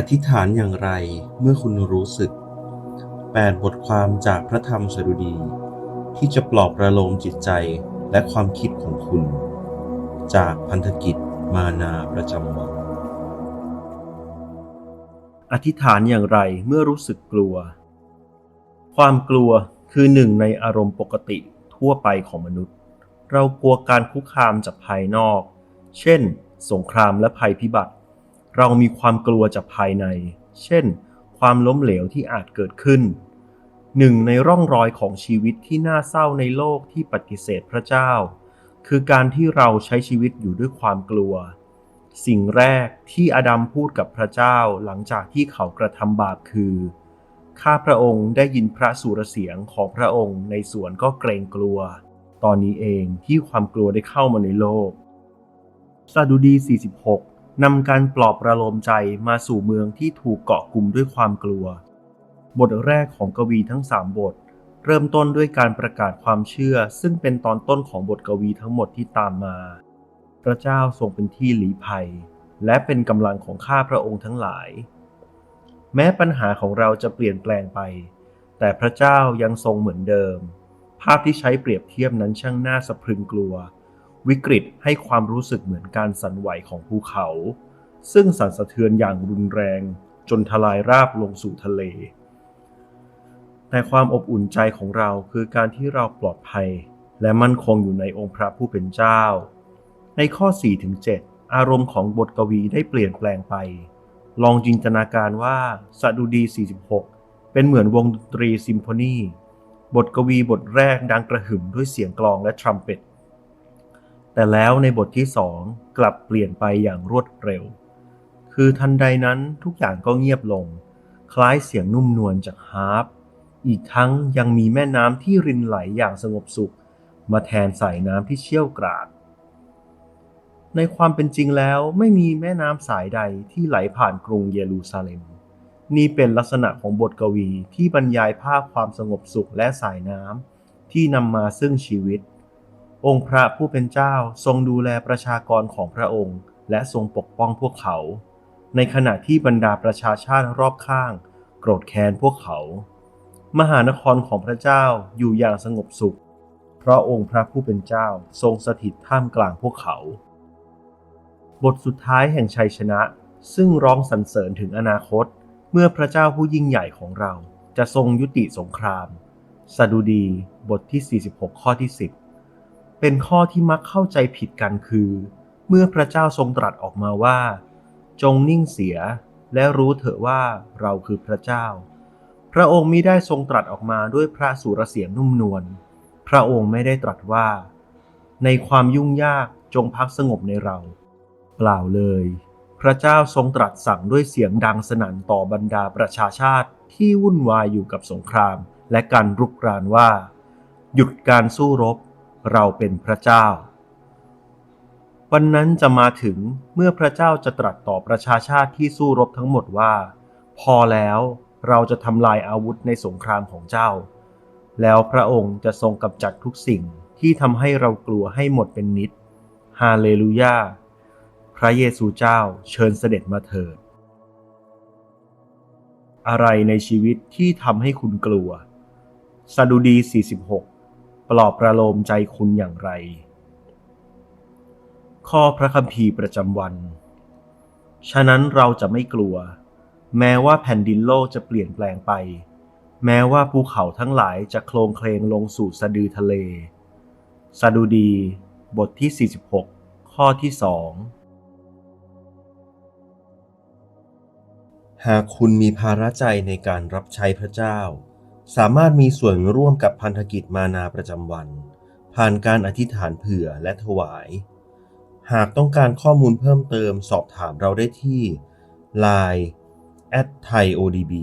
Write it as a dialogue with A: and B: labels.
A: อธิษฐานอย่างไรเมื่อคุณรู้สึก 8 บทความจากพระธรรมสดุดี ที่จะปลอบประโลมจิตใจและความคิดของคุณ จากพันธกิจมานาประจำวัน
B: อธิษฐานอย่างไรเมื่อรู้สึกกลัว ความกลัวคือหนึ่งในอารมณ์ปกติทั่วไปของมนุษย์ เรากลัวการคุกคามจากภายนอก เช่น สงครามและภัยพิบัติ เรามีความกลัวจากภายใน เช่น ความล้มเหลวที่อาจเกิดขึ้น หนึ่งในร่องรอยของชีวิตที่น่าเศร้าในโลกที่ปฏิเสธพระเจ้า คือการที่เราใช้ชีวิตอยู่ด้วยความกลัว สิ่งแรกที่อดัมพูดกับพระเจ้าหลังจากที่เขากระทำบาปคือ ข้าพระองค์ได้ยินพระสุรเสียงของพระองค์ในสวนก็เกรงกลัว ตอนนี้เองที่ความกลัวได้เข้ามาในโลกสดุดี 46 นำการปลอบประโลมใจมาสู่เมืองที่ถูกเกาะกลุ่มด้วยความกลัว บทแรกของกวีทั้งสามบท เริ่มต้นด้วยการประกาศความเชื่อ ซึ่งเป็นตอนต้นของบทกวีทั้งหมดที่ตามมา พระเจ้าทรงเป็นที่หลีภัย และเป็นกำลังของข้าพระองค์ทั้งหลาย แม้ปัญหาของเราจะเปลี่ยนแปลงไป แต่พระเจ้ายังทรงเหมือนเดิม ภาพที่ใช้เปรียบเทียบนั้นช่างน่าสะพรึงกลัว วิกฤตให้ความรู้สึกเหมือนการสั่นไหวของภูเขา ซึ่งสั่นสะเทือนอย่างรุนแรง จนทลายราบลงสู่ทะเล แต่ความอบอุ่นใจของเราคือการที่เราปลอดภัย และมั่นคงอยู่ในองค์พระผู้เป็นเจ้า ในข้อ 4-7 อารมณ์ของบทกวีได้เปลี่ยนแปลงไป ลองจินตนาการว่าสดุดี 46 เป็นเหมือนวงดนตรีซิมโฟนี บทกวีบทแรกดังกระหึ่มด้วยเสียงกลองและทรัมเป็ต แต่แล้วในบทที่สองกลับเปลี่ยนไปอย่างรวดเร็ว คือทันใดนั้นทุกอย่างก็เงียบลง คล้ายเสียงนุ่มนวลจากฮาร์ป อีกทั้งยังมีแม่น้ำที่รินไหลอย่างสงบสุข มาแทนสายน้ำที่เชี่ยวกราด ในความเป็นจริงแล้วไม่มีแม่น้ำสายใดที่ไหลผ่านกรุงเยรูซาเล็ม นี่เป็นลักษณะของบทกวีที่บรรยายภาพความสงบสุขและสายน้ำที่นำมาซึ่งชีวิต องค์พระผู้เป็นเจ้าทรงดูแลประชากรของพระองค์ และทรงปกป้องพวกเขา ในขณะที่บรรดาประชาชาติรอบข้าง โกรธแค้นพวกเขา มหานครของพระเจ้าอยู่อย่างสงบสุข เพราะองค์พระผู้เป็นเจ้าทรงสถิตท่ามกลางพวกเขา บทสุดท้ายแห่งชัยชนะ ซึ่งร้องสรรเสริญถึงอนาคต เมื่อพระเจ้าผู้ยิ่งใหญ่ของเราจะทรงยุติสงคราม สดุดีบทที่ 46 ข้อที่ 10 เป็นข้อที่มักเข้าใจผิดกันคือ เมื่อพระเจ้าทรงตรัสออกมาว่า จงนิ่งเสีย และรู้เถอะว่าเราคือพระเจ้า พระองค์มิได้ทรงตรัสออกมาด้วยพระสุรเสียงนุ่มนวลพระองค์ไม่ได้ตรัสว่า ในความยุ่งยากจงพักสงบในเรา เปล่าเลย พระเจ้าทรงตรัสสั่งด้วยเสียงดังสนั่นต่อบรรดาประชาชาติที่วุ่นวายอยู่กับสงคราม และการรุกรานว่า หยุดการสู้รบ เราเป็นพระเจ้า วันนั้นจะมาถึงเมื่อพระเจ้าจะตรัสต่อประชาชาติที่สู้รบทั้งหมดว่า พอแล้วเราจะทำลายอาวุธในสงครามของเจ้า แล้วพระองค์จะทรงกำจัดทุกสิ่งที่ทำให้เรากลัวให้หมดเป็นนิด ฮาเลลูยา พระเยซูเจ้าเชิญเสด็จมาเถิด อะไรในชีวิตที่ทำให้คุณกลัว สดุดี 46 ปลอบประโลมใจคุณอย่างไร ข้อพระคัมภีร์ประจำวัน ฉะนั้นเราจะไม่กลัว แม้ว่าแผ่นดินโลกจะเปลี่ยนแปลงไป แม้ว่าภูเขาทั้งหลายจะโคลงเคลงลงสู่สะดือทะเล สดุดี บทที่ 46 ข้อที่สอง
A: หากคุณมีภาระใจในการรับใช้พระเจ้า สามารถมีส่วนร่วมกับพันธกิจมานาประจำวัน ผ่านการอธิษฐานเผื่อและถวาย หากต้องการข้อมูลเพิ่มเติมสอบถามเราได้ที่ Line at thaiodb